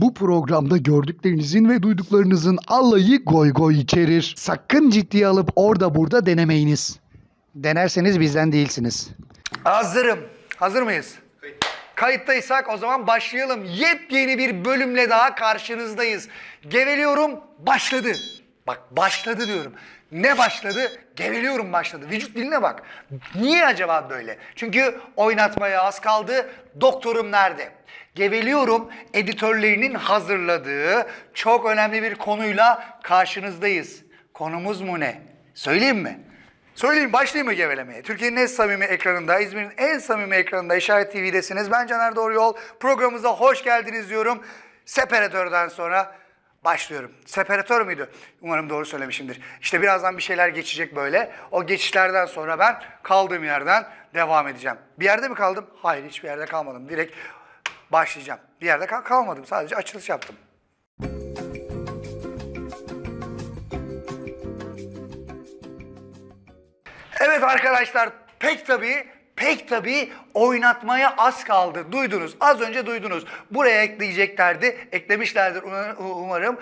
Bu programda gördüklerinizin ve duyduklarınızın alayı goy goy içerir. Sakın ciddiye alıp orada burada denemeyiniz. Denerseniz bizden değilsiniz. Hazırım. Hazır mıyız? Kayıttaysak o zaman başlayalım. Yepyeni bir bölümle daha karşınızdayız. Geveliyorum başladı. Bak başladı diyorum. Ne başladı? Geveliyorum başladı. Vücut diline bak. Niye acaba böyle? Çünkü oynatmaya az kaldı. Doktorum nerede? Geveliyorum editörlerinin hazırladığı çok önemli bir konuyla karşınızdayız. Konumuz mu ne? Söyleyeyim mi? Söyleyeyim başlayayım mı gevelemeye? Türkiye'nin en samimi ekranında, İzmir'in en samimi ekranında İşaret TV'desiniz. Ben Caner Doğru. Programımıza hoş geldiniz diyorum. Separatörden sonra başlıyorum. Separatör müydü? Umarım doğru söylemişimdir. İşte birazdan bir şeyler geçecek böyle. O geçişlerden sonra ben kaldığım yerden devam edeceğim. Bir yerde mi kaldım? Hayır hiçbir yerde kalmadım. Direkt başlayacağım. Bir yerde kal- kalmadım. Sadece açılış yaptım. Evet arkadaşlar pek tabii pek tabii oynatmaya az kaldı. Duydunuz. Az önce duydunuz. Buraya ekleyeceklerdi. Eklemişlerdir uma- umarım.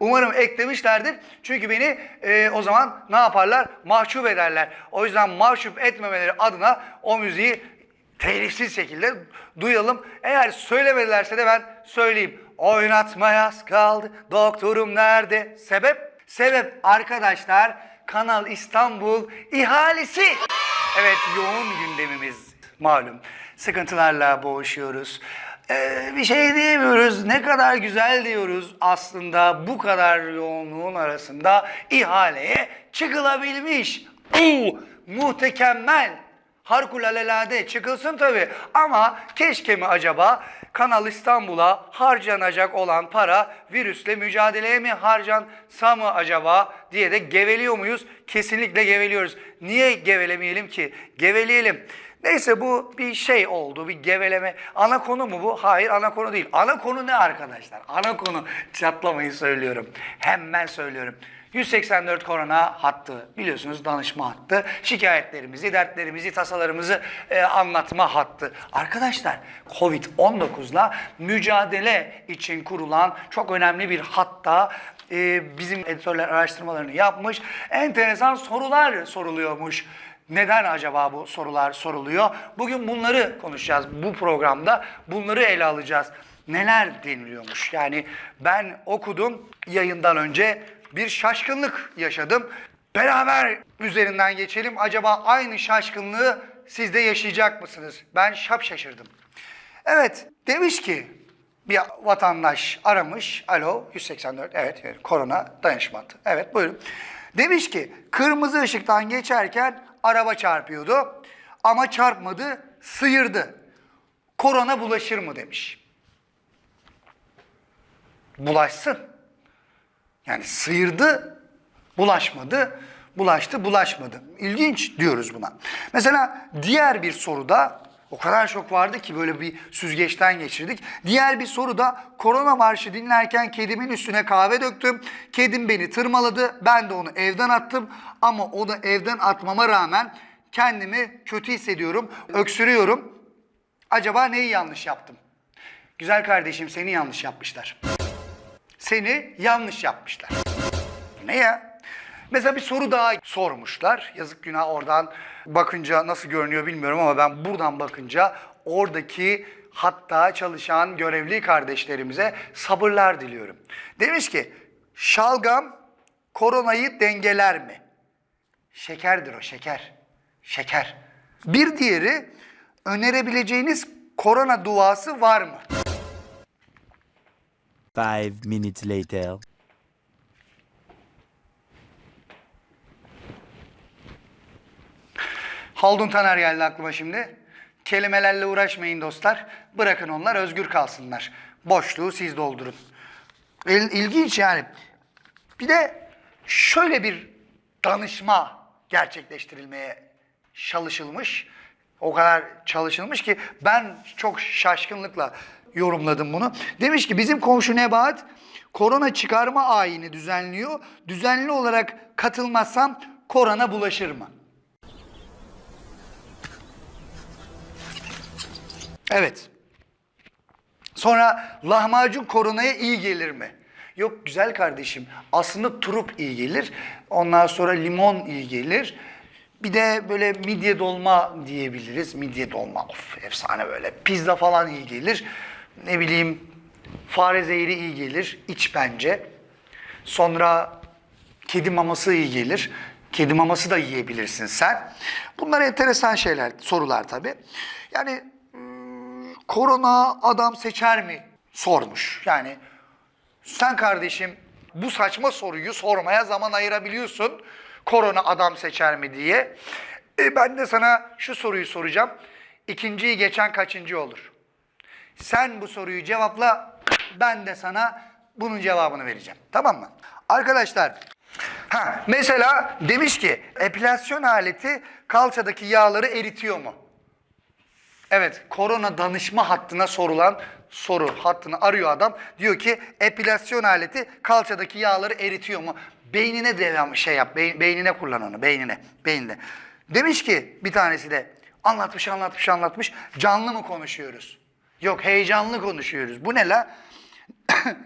Umarım eklemişlerdir. Çünkü beni e, o zaman ne yaparlar? Mahcup ederler. O yüzden mahcup etmemeleri adına o müziği telifsiz şekilde duyalım. Eğer söylemedilerse de ben söyleyeyim. Oynatmaya az kaldı. Doktorum nerede? Sebep? Sebep arkadaşlar Kanal İstanbul ihalesi. Evet yoğun gündemimiz malum. Sıkıntılarla boğuşuyoruz. Ee, bir şey diyemiyoruz. Ne kadar güzel diyoruz aslında bu kadar yoğunluğun arasında ihaleye çıkılabilmiş. Oo, muhtekemmel. Harikulade çıkılsın tabii. Ama keşke mi acaba Kanal İstanbul'a harcanacak olan para virüsle mücadeleye mi harcansa mı acaba diye de geveliyor muyuz? Kesinlikle geveliyoruz. Niye gevelemeyelim ki? Geveleyelim. Neyse bu bir şey oldu, bir geveleme. Ana konu mu bu? Hayır ana konu değil. Ana konu ne arkadaşlar? Ana konu çatlamayı söylüyorum. Hemen söylüyorum. 184 korona hattı biliyorsunuz danışma hattı. Şikayetlerimizi, dertlerimizi, tasalarımızı e, anlatma hattı. Arkadaşlar Covid-19'la mücadele için kurulan çok önemli bir hatta e, bizim editörler araştırmalarını yapmış. Enteresan sorular soruluyormuş. Neden acaba bu sorular soruluyor? Bugün bunları konuşacağız. Bu programda bunları ele alacağız. Neler deniliyormuş? Yani ben okudum yayından önce bir şaşkınlık yaşadım. Beraber üzerinden geçelim. Acaba aynı şaşkınlığı siz de yaşayacak mısınız? Ben şap şaşırdım. Evet demiş ki bir vatandaş aramış. Alo 184 evet, korona danışma hattı. Evet buyurun. Demiş ki kırmızı ışıktan geçerken araba çarpıyordu ama çarpmadı sıyırdı. Korona bulaşır mı demiş. Bulaşsın. Yani sıyırdı, bulaşmadı, bulaştı, bulaşmadı. İlginç diyoruz buna. Mesela diğer bir soruda o kadar çok vardı ki böyle bir süzgeçten geçirdik. Diğer bir soruda korona marşı dinlerken kedimin üstüne kahve döktüm. Kedim beni tırmaladı. Ben de onu evden attım. Ama onu evden atmama rağmen kendimi kötü hissediyorum. Öksürüyorum. Acaba neyi yanlış yaptım? Güzel kardeşim seni yanlış yapmışlar. Seni yanlış yapmışlar. Ne ya? Mesela bir soru daha sormuşlar. Yazık günah oradan bakınca nasıl görünüyor bilmiyorum ama ben buradan bakınca oradaki hatta çalışan görevli kardeşlerimize sabırlar diliyorum. Demiş ki şalgam koronayı dengeler mi? Şekerdir o şeker. Şeker. Bir diğeri önerebileceğiniz korona duası var mı? Five minutes later. Haldun Taner geldi aklıma şimdi. Kelimelerle uğraşmayın dostlar. Bırakın onlar özgür kalsınlar. Boşluğu siz doldurun. İl, ilginç yani. Bir de şöyle bir danışma gerçekleştirilmeye çalışılmış. O kadar çalışılmış ki ben çok şaşkınlıkla yorumladım bunu. Demiş ki bizim komşu Nebahat korona çıkarma ayini düzenliyor. Düzenli olarak katılmazsam korona bulaşır mı? Evet. Sonra lahmacun koronaya iyi gelir mi? Yok güzel kardeşim aslında turup iyi gelir. Ondan sonra limon iyi gelir. Bir de böyle midye dolma diyebiliriz. Midye dolma of efsane böyle. Pizza falan iyi gelir. Ne bileyim fare zehri iyi gelir. İç bence. Sonra kedi maması iyi gelir. Kedi maması da yiyebilirsin sen. Bunlar enteresan şeyler, sorular tabii. Yani hmm, korona adam seçer mi sormuş. Yani sen kardeşim bu saçma soruyu sormaya zaman ayırabiliyorsun. Korona adam seçer mi diye. E, ben de sana şu soruyu soracağım. İkinciyi geçen kaçıncı olur? Sen bu soruyu cevapla, ben de sana bunun cevabını vereceğim. Tamam mı? Arkadaşlar, ha, mesela demiş ki epilasyon aleti kalçadaki yağları eritiyor mu? Evet, korona danışma hattına sorulan soru hattını arıyor adam. Diyor ki epilasyon aleti kalçadaki yağları eritiyor mu? Beynine devam şey yap, beyn- beynine kullan onu, beynine, beynine. Demiş ki bir tanesi de anlatmış, anlatmış, anlatmış. Canlı mı konuşuyoruz? Yok, heyecanlı konuşuyoruz. Bu ne la?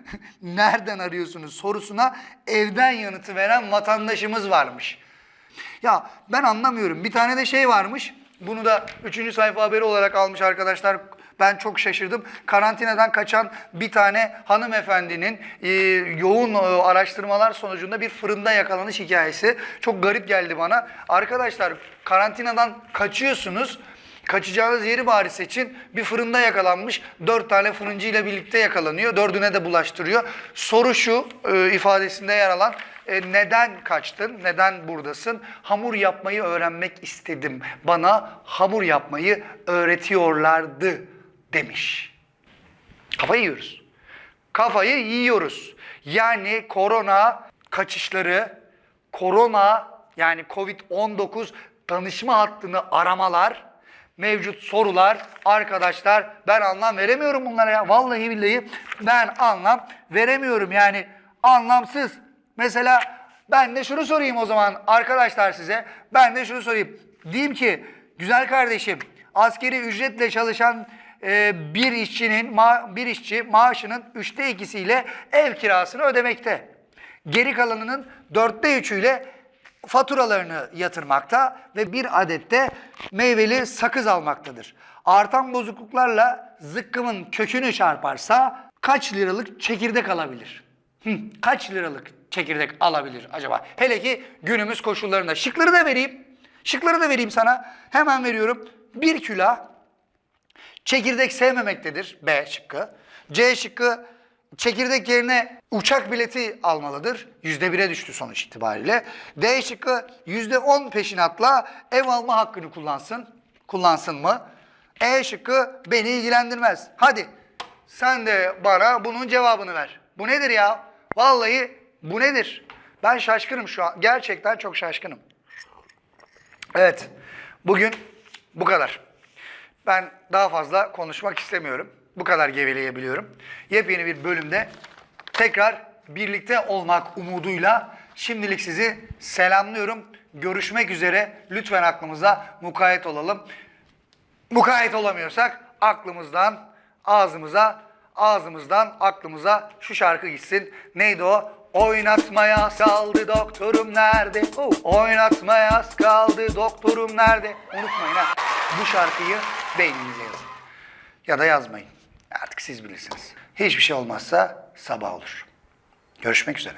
Nereden arıyorsunuz sorusuna evden yanıtı veren vatandaşımız varmış. Ya ben anlamıyorum. Bir tane de şey varmış. Bunu da 3. sayfa haberi olarak almış arkadaşlar. Ben çok şaşırdım. Karantinadan kaçan bir tane hanımefendinin e, yoğun e, araştırmalar sonucunda bir fırında yakalanış hikayesi. Çok garip geldi bana. Arkadaşlar karantinadan kaçıyorsunuz. Kaçacağınız yeri bari seçin. Bir fırında yakalanmış. Dört tane fırıncıyla birlikte yakalanıyor. Dördüne de bulaştırıyor. Soru şu e, ifadesinde yer alan. E, neden kaçtın? Neden buradasın? Hamur yapmayı öğrenmek istedim. Bana hamur yapmayı öğretiyorlardı demiş. Kafayı yiyoruz. Kafayı yiyoruz. Yani korona kaçışları, korona yani Covid-19 danışma hattını aramalar, mevcut sorular arkadaşlar ben anlam veremiyorum bunlara ya. Vallahi billahi ben anlam veremiyorum yani anlamsız. Mesela ben de şunu sorayım o zaman arkadaşlar size. Ben de şunu sorayım. Diyeyim ki güzel kardeşim askeri ücretle çalışan e, bir işçinin bir işçi maaşının üçte ikisiyle ev kirasını ödemekte. Geri kalanının dörtte üçüyle faturalarını yatırmakta ve bir adette meyveli sakız almaktadır. Artan bozukluklarla zıkkımın kökünü çarparsa kaç liralık çekirdek alabilir? Hı, kaç liralık çekirdek alabilir acaba? Hele ki günümüz koşullarında. Şıkları da vereyim. Şıkları da vereyim sana. Hemen veriyorum. Bir külah Çekirdek sevmemektedir B şıkkı. C şıkkı çekirdek yerine uçak bileti almalıdır. Yüzde bire düştü sonuç itibariyle. D şıkkı yüzde on peşinatla ev alma hakkını kullansın. Kullansın mı? E şıkkı beni ilgilendirmez. Hadi sen de bana bunun cevabını ver. Bu nedir ya? Vallahi bu nedir? Ben şaşkınım şu an. Gerçekten çok şaşkınım. Evet. Bugün bu kadar. Ben daha fazla konuşmak istemiyorum. Bu kadar geveleyebiliyorum. Yepyeni bir bölümde tekrar birlikte olmak umuduyla şimdilik sizi selamlıyorum. Görüşmek üzere. Lütfen aklımıza mukayyet olalım. Mukayyet olamıyorsak aklımızdan ağzımıza, ağzımızdan aklımıza şu şarkı gitsin. Neydi o? Oynatmaya kaldı doktorum nerede? Oynatmaya kaldı doktorum nerede? Unutmayın ha. Bu şarkıyı beyninize yazın. Ya da yazmayın. Artık siz bilirsiniz. Hiçbir şey olmazsa sabah olur. Görüşmek üzere.